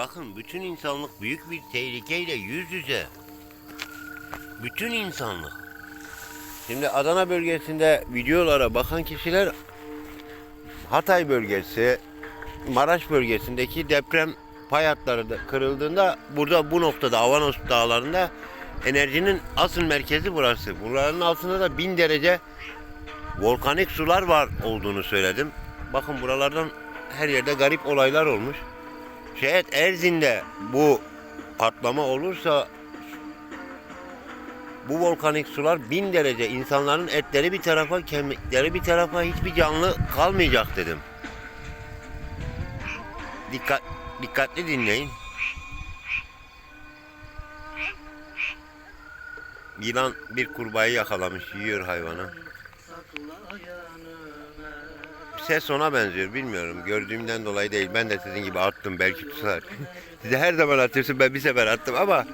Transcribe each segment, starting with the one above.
bakın bütün insanlık büyük bir tehlikeyle yüz yüze. Bütün insanlık. Şimdi Adana bölgesinde videolara bakan kişiler Hatay bölgesi, Maraş bölgesindeki deprem pay hatları da kırıldığında burada bu noktada Avanos dağlarında enerjinin asıl merkezi burası. Buraların altında da bin derece volkanik sular var olduğunu söyledim. Bakın buralardan her yerde garip olaylar olmuş. Şayet Erzin'de bu patlama olursa bu volkanik sular bin derece insanların etleri bir tarafa kemikleri bir tarafa hiçbir canlı kalmayacak dedim. Dikkat dikkatli dinleyin. Yılan bir kurbağayı yakalamış, yiyor hayvanı. Ses ona benziyor, bilmiyorum. Gördüğümden dolayı değil. Ben de sizin gibi attım, belki tutar. Size her zaman atıyorsun, ben bir sefer attım ama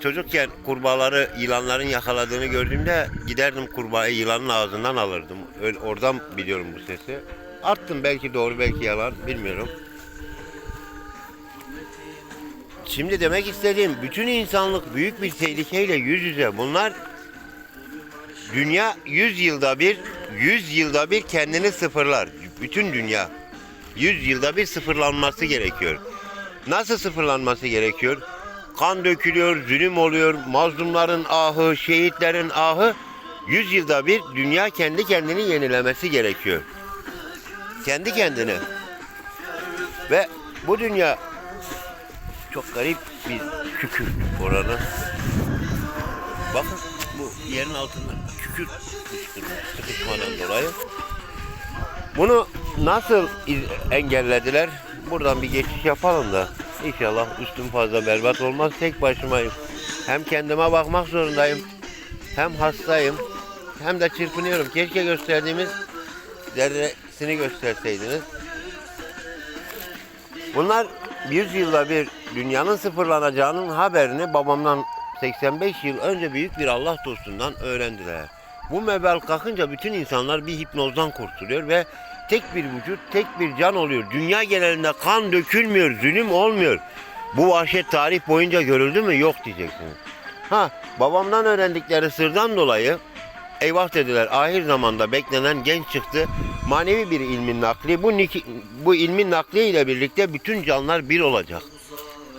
çocukken kurbağaları yılanların yakaladığını gördüğümde giderdim kurbağayı yılanın ağzından alırdım. Öyle, oradan biliyorum bu sesi. Attım belki doğru belki yalan bilmiyorum. Şimdi demek istediğim bütün insanlık büyük bir tehlikeyle yüz yüze. Bunlar dünya 100 yılda bir 100 yılda bir kendini sıfırlar. Bütün dünya 100 yılda bir sıfırlanması gerekiyor. Nasıl sıfırlanması gerekiyor? Kan dökülüyor, zulüm oluyor, mazlumların ahı, şehitlerin ahı 100 yılda bir dünya kendi kendini yenilemesi gerekiyor. Kendi kendini. Ve bu dünya çok garip bir kükürt oranı. Bakın bu yerin altında fışkırıyor sıkışmadan dolayı. Bunu nasıl engellediler? Buradan bir geçiş yapalım da inşallah üstüm fazla berbat olmaz. Tek başımayım. Hem kendime bakmak zorundayım. Hem hastayım. Hem de çırpınıyorum. Keşke gösterdiğimiz zerresini gösterseydiniz. Bunlar 100 yılda bir dünyanın sıfırlanacağının haberini babamdan 85 yıl önce büyük bir Allah dostundan öğrendiler. Bu mebel kalkınca bütün insanlar bir hipnozdan kurtuluyor ve tek bir vücut, tek bir can oluyor. Dünya genelinde kan dökülmüyor, zulüm olmuyor. Bu vahşet tarih boyunca görüldü mü? Yok diyeceksiniz. Ha, babamdan öğrendikleri sırdan dolayı eyvah dediler ahir zamanda beklenen genç çıktı. Manevi bir ilmin nakli. Bu, bu ilmin nakli ile birlikte bütün canlar bir olacak.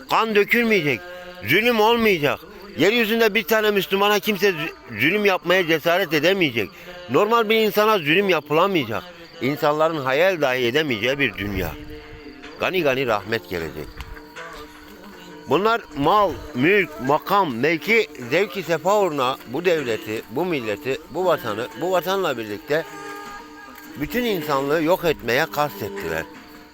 Kan dökülmeyecek. Zulüm olmayacak. Yeryüzünde bir tane Müslümana kimse zulüm yapmaya cesaret edemeyecek. Normal bir insana zulüm yapılamayacak. İnsanların hayal dahi edemeyeceği bir dünya. Gani gani rahmet gelecek. Bunlar mal, mülk, makam, mevki, zevki sefa uğruna bu devleti, bu milleti, bu vatanı, bu vatanla birlikte bütün insanlığı yok etmeye kastettiler.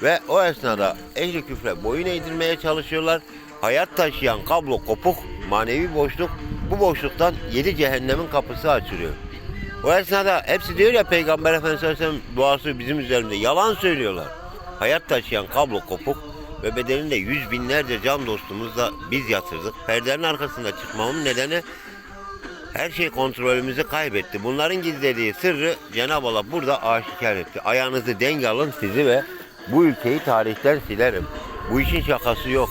Ve o esnada ehli küfre boyun eğdirmeye çalışıyorlar. Hayat taşıyan kablo kopuk, manevi boşluk, bu boşluktan yedi cehennemin kapısı açılıyor. O esnada hepsi diyor ya Peygamber Efendimiz Aleyhisselam duası bizim üzerimde. Yalan söylüyorlar. Hayat taşıyan kablo kopuk ve bedelinde yüz binlerce can dostumuzla biz yatırdık. Perdenin arkasında çıkmamın nedeni her şey kontrolümüzü kaybetti. Bunların gizlediği sırrı Cenab-ı Allah burada aşikar etti. Ayağınızı denk alın sizi ve bu ülkeyi tarihten silerim. Bu işin şakası yok.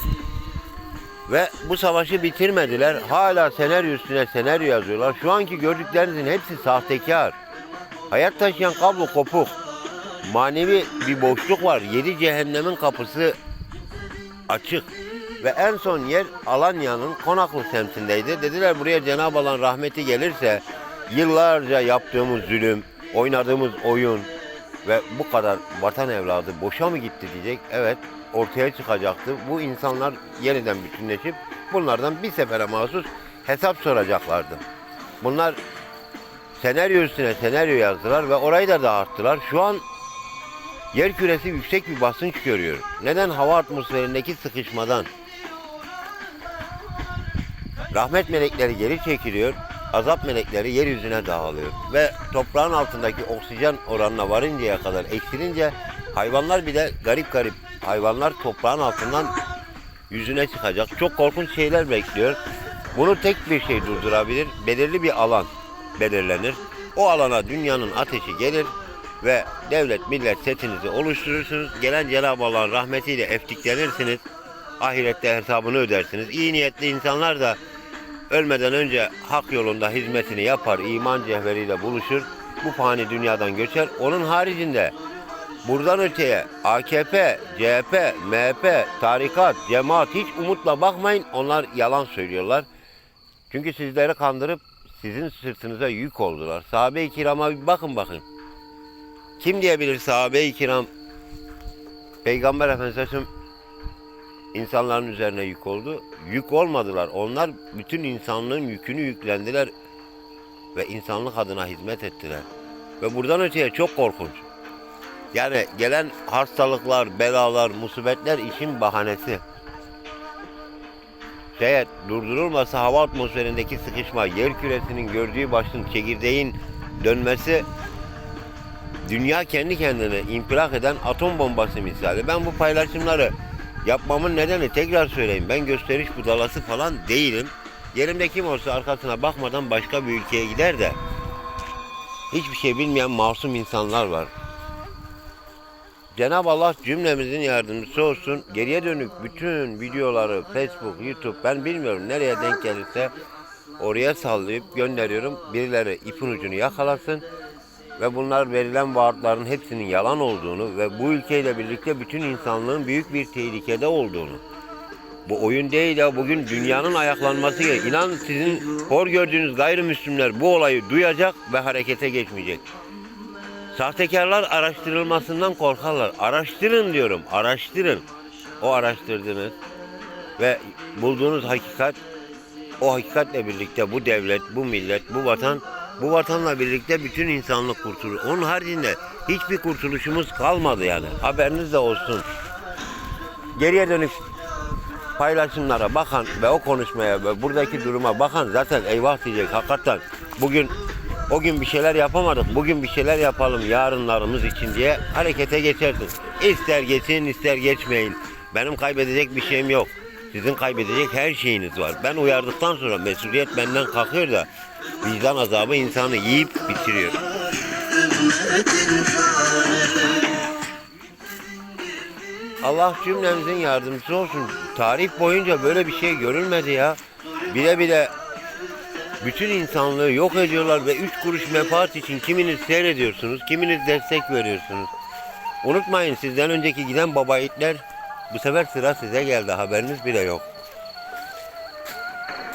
Ve bu savaşı bitirmediler. Hala senaryo üstüne senaryo yazıyorlar. Şu anki gördüklerinizin hepsi sahtekar. Hayat taşıyan kablo kopuk. Manevi bir boşluk var. Yedi cehennemin kapısı açık. Ve en son yer Alanya'nın Konaklı semtindeydi. Dediler buraya Cenab-ı Allah'ın rahmeti gelirse yıllarca yaptığımız zulüm, oynadığımız oyun ve bu kadar vatan evladı boşa mı gitti diyecek. Evet ortaya çıkacaktı. Bu insanlar yeniden bütünleşip bunlardan bir sefere mahsus hesap soracaklardı. Bunlar senaryo üstüne senaryo yazdılar ve orayı da dağıttılar. Şu an yer küresi yüksek bir basınç görüyor. Neden? Hava atmosferindeki sıkışmadan. Rahmet melekleri geri çekiliyor. Azap melekleri yeryüzüne dağılıyor. Ve toprağın altındaki oksijen oranına varıncaya kadar eksilince hayvanlar bile garip garip hayvanlar toprağın altından yüzüne çıkacak. Çok korkunç şeyler bekliyor. Bunu tek bir şey durdurabilir. Belirli bir alan belirlenir. O alana dünyanın ateşi gelir ve devlet millet setinizi oluşturursunuz. Gelen Cenab-ı Allah'ın rahmetiyle eftiklenirsiniz. Ahirette hesabını ödersiniz. İyi niyetli insanlar da ölmeden önce hak yolunda hizmetini yapar, iman cevheriyle buluşur. Bu fani dünyadan göçer. Onun haricinde buradan öteye AKP, CHP, MHP, tarikat, cemaat hiç umutla bakmayın. Onlar yalan söylüyorlar. Çünkü sizleri kandırıp sizin sırtınıza yük oldular. Sahabe-i kirama bir bakın bakın. Kim diyebilir sahabe-i kiram Peygamber Efendimiz'in insanların üzerine yük oldu. Yük olmadılar. Onlar bütün insanlığın yükünü yüklendiler ve insanlık adına hizmet ettiler. Ve buradan öteye çok korkunç. Yani gelen hastalıklar, belalar, musibetler işin bahanesi. Şayet durdurulmasa hava atmosferindeki sıkışma, yer küresinin gördüğü başın çekirdeğin dönmesi dünya kendi kendine infilak eden atom bombası misali. Ben bu paylaşımları yapmamın nedeni tekrar söyleyeyim. Ben gösteriş budalası falan değilim. Yerimde kim olsa arkasına bakmadan başka bir ülkeye gider de hiçbir şey bilmeyen masum insanlar var. Cenab-ı Allah cümlemizin yardımcısı olsun. Geriye dönük bütün videoları Facebook, YouTube ben bilmiyorum nereye denk gelirse oraya sallayıp gönderiyorum. Birileri ipin ucunu yakalasın ve bunlar verilen vaatların hepsinin yalan olduğunu ve bu ülkeyle birlikte bütün insanlığın büyük bir tehlikede olduğunu. Bu oyun değil ya bugün dünyanın ayaklanması gerek. İnan sizin hor gördüğünüz gayrimüslimler bu olayı duyacak ve harekete geçmeyecek. Sahtekarlar araştırılmasından korkarlar. Araştırın diyorum, araştırın. O araştırdınız ve bulduğunuz hakikat, o hakikatle birlikte bu devlet, bu millet, bu vatan, bu vatanla birlikte bütün insanlık kurtulur. Onun haricinde hiçbir kurtuluşumuz kalmadı yani. Haberiniz de olsun. Geriye dönük paylaşımlara bakan ve o konuşmaya ve buradaki duruma bakan zaten eyvah diyecek hakikaten. Bugün o gün bir şeyler yapamadık. Bugün bir şeyler yapalım yarınlarımız için diye harekete geçersin. İster geçin ister geçmeyin. Benim kaybedecek bir şeyim yok. Sizin kaybedecek her şeyiniz var. Ben uyardıktan sonra mesuliyet benden kalkıyor da vicdan azabı insanı yiyip bitiriyor. Allah cümlemizin yardımcısı olsun. Tarih boyunca böyle bir şey görülmedi ya. Bile bile bütün insanlığı yok ediyorlar ve üç kuruş menfaat için kiminiz seyrediyorsunuz, kiminiz destek veriyorsunuz. Unutmayın sizden önceki giden baba bu sefer sıra size geldi haberiniz bile yok.